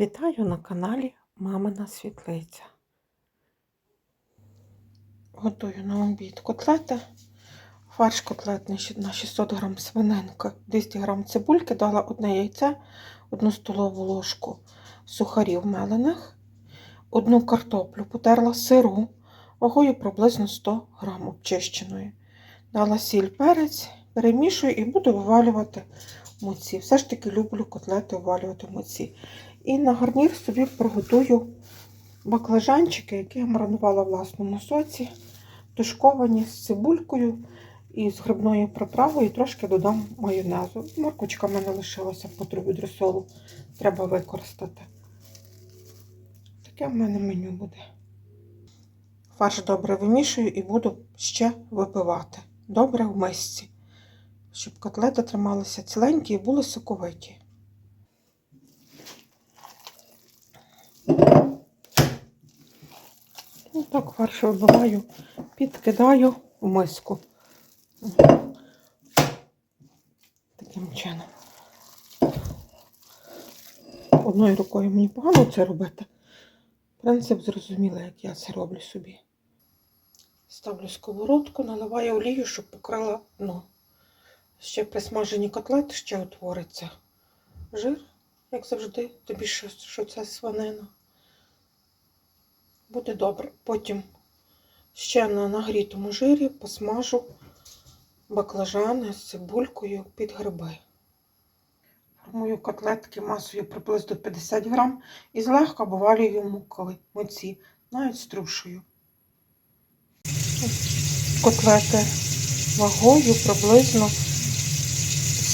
Вітаю на каналі Мамина Світлиця. Готую на обід котлети. Фарш котлетний на 600 г свининки, 200 г цибульки, дала одне яйце, одну столову ложку сухарів мелених, одну картоплю потерла сиру, вагою приблизно 100 г обчищеної. Дала сіль перець, перемішую і буду вивалювати муці. Все ж таки люблю котлети вивалювати в муці. І на гарнір собі приготую баклажанчики, які я маринувала в власному соці, тушковані з цибулькою і з грибною приправою, і трошки додам майонезу. Моркочка в мене лишилася по трубі дресолу, треба використати. Таке в мене меню буде. Фарш добре вимішую і буду ще випивати. Добре в мисці, щоб котлети трималися ціленькі і були соковиті. Ну, так, фарш вибиваю, підкидаю в миску. Таким чином. Одною рукою мені погано це робити. Принцип зрозумілий, як я це роблю собі. Ставлю сковородку, наливаю олію, щоб покрила дно. Ще при смаженні котлет ще утвориться жир, як завжди, тобі що, що це свинина. Буде добре. Потім ще на нагрітому жирі посмажу баклажани з цибулькою під гриби. Формую котлетки масою приблизно 50 грам і злегка обвалюю мукою муці, навіть струшую. Котлети вагою приблизно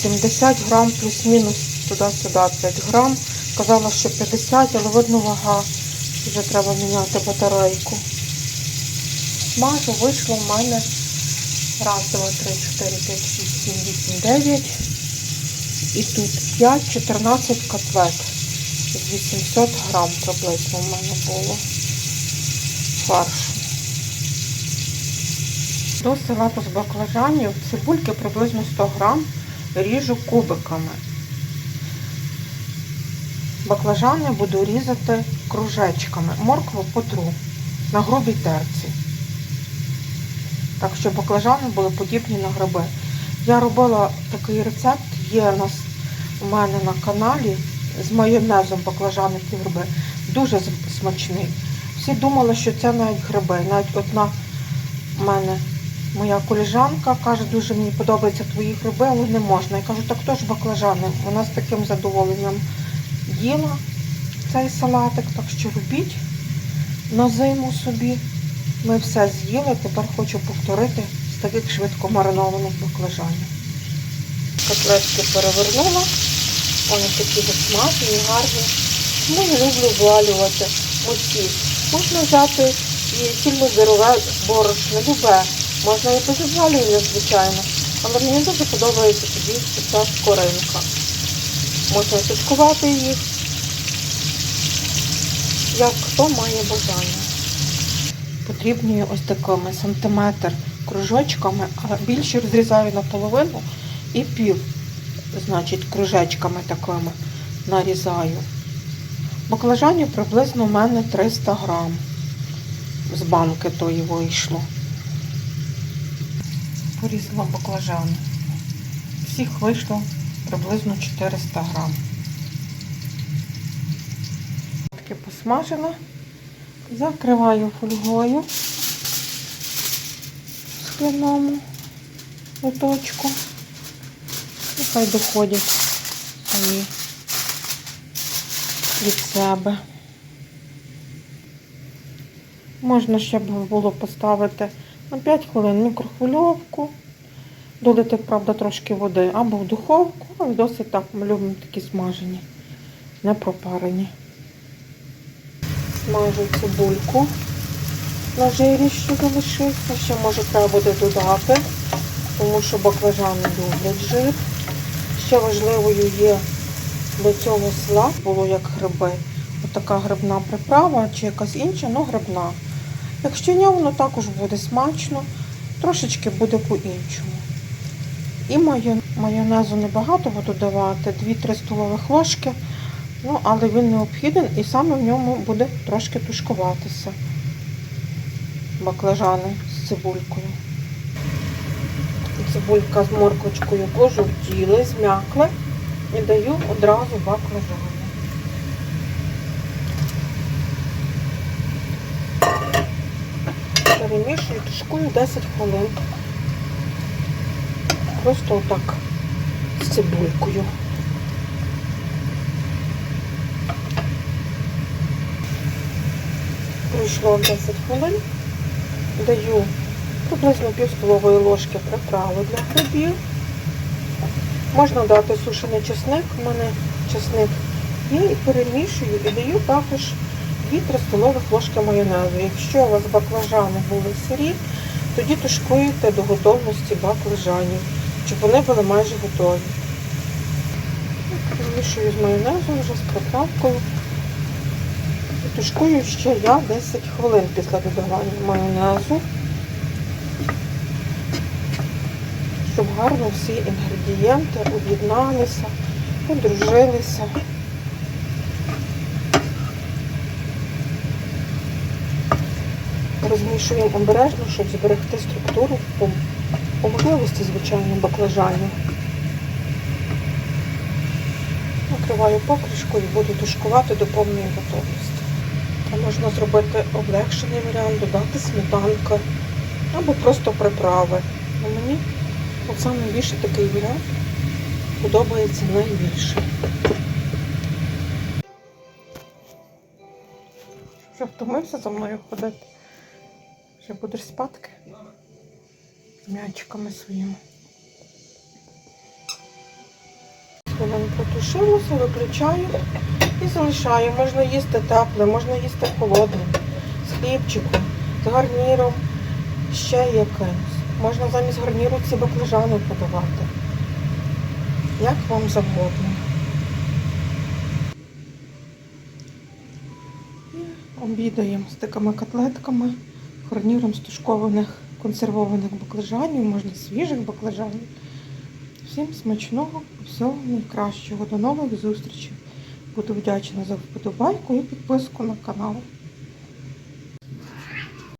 70 грам плюс-мінус туди-сюди 5 грам. Казала, що 50, але видно вага. Вже треба міняти батарейку. Смажу, вийшло в мене раз, два, три, чотири, п'ять, шість, сім, вісім, дев'ять. І тут 5, 14 котлет. 800 грам приблизно в мене було фаршу. До салату з баклажанів цибульки приблизно 100 грам ріжу кубиками. Баклажани буду різати кружечками. Моркву потру на грубій терці. Так що баклажани були подібні на гриби. Я робила такий рецепт, є у нас у мене на каналі з майонезом баклажани ті гриби. Дуже смачний. Всі думали, що це навіть гриби. Навіть одна в мене моя коліжанка каже, дуже мені подобаються твої гриби, але не можна. Я кажу, так то ж баклажани. Вона з таким задоволенням їла цей салатик, так що робіть на зиму собі. Ми все з'їли, тепер хочу повторити з таких швидко маринованих баклажанів. Котлетки перевернула, вони такі засмажені, гарні. Тому я люблю ввалювати муці. Можна взяти і цільнозерове борошно, любе. Можна і обвалювання, звичайно. Але мені дуже подобається тоді ця скоринка. Можна тушкувати їх, як хто має бажання. Потрібні ось такими сантиметр кружочками, а більше розрізаю наполовину і пів, значить, кружечками такими нарізаю. Баклажанів приблизно в мене 300 грам. З банки тої вийшло. Порізала баклажани. Всіх вийшло приблизно 400 грам. Таке посмажила. Закриваю фольгою скляному литочку. І хай доходять самі від себе. Можна ще б було поставити на 5 хвилин мікрохвильовку, долити, правда, трошки води, або в духовку, але досить так ми любимо такі смажені, не пропарені. Смажу цибульку на жирі, що залишився. Ще може треба буде додати, тому що баклажани люблять жир. Ще важливою є до цього салат було як гриби. Отака грибна приправа чи якась інша, ну грибна. Якщо ні, воно також буде смачно, трошечки буде по-іншому. І майонезу небагато буду давати, 2-3 столових ложки Ну, але він необхіден і саме в ньому буде трошки тушкуватися баклажани з цибулькою. Цибулька з морквочкою пожовтіли, зм'якли і даю одразу баклажани. Перемішую, тушкую 10 хвилин. Просто отак з цибулькою. Пройшло 10 хвилин. Даю приблизно пів столової ложки приправи для грибів. Можна дати сушений чесник, у мене чесник є, і перемішую і даю також 2-3 столових ложки майонезу. Якщо у вас баклажани були сирі, тоді тушкуєте до готовності баклажанів, щоб вони були майже готові. Перемішую з майонезом вже з приправкою. Тушкую ще я 10 хвилин після додавання майонезу, щоб гарно всі інгредієнти об'єдналися, подружилися. Розмішуємо обережно, щоб зберегти структуру по, по можливості, звичайно, баклажанів. Накриваю покришкою і буду тушкувати до повної готовності. А можна зробити облегшений варіант, додати сметанка або просто приправи. Ну, мені от саме більше такий варіант подобається найбільше. Втомився за мною ходити. Вже будеш спадки м'ячиками своїми. Хвилин протушилося, виключаю і залишаю. Можна їсти тепле, можна їсти холодне, з хлібчиком, з гарніром, ще якимось. Можна замість гарніру ці баклажани подавати. Як вам завгодно. І обідаємо з такими котлетками, гарніром стушкованих консервованих баклажанів, можна свіжих баклажанів. Всім смачного, всього найкращого. До нових зустрічей. Буду вдячна за вподобайку і підписку на канал.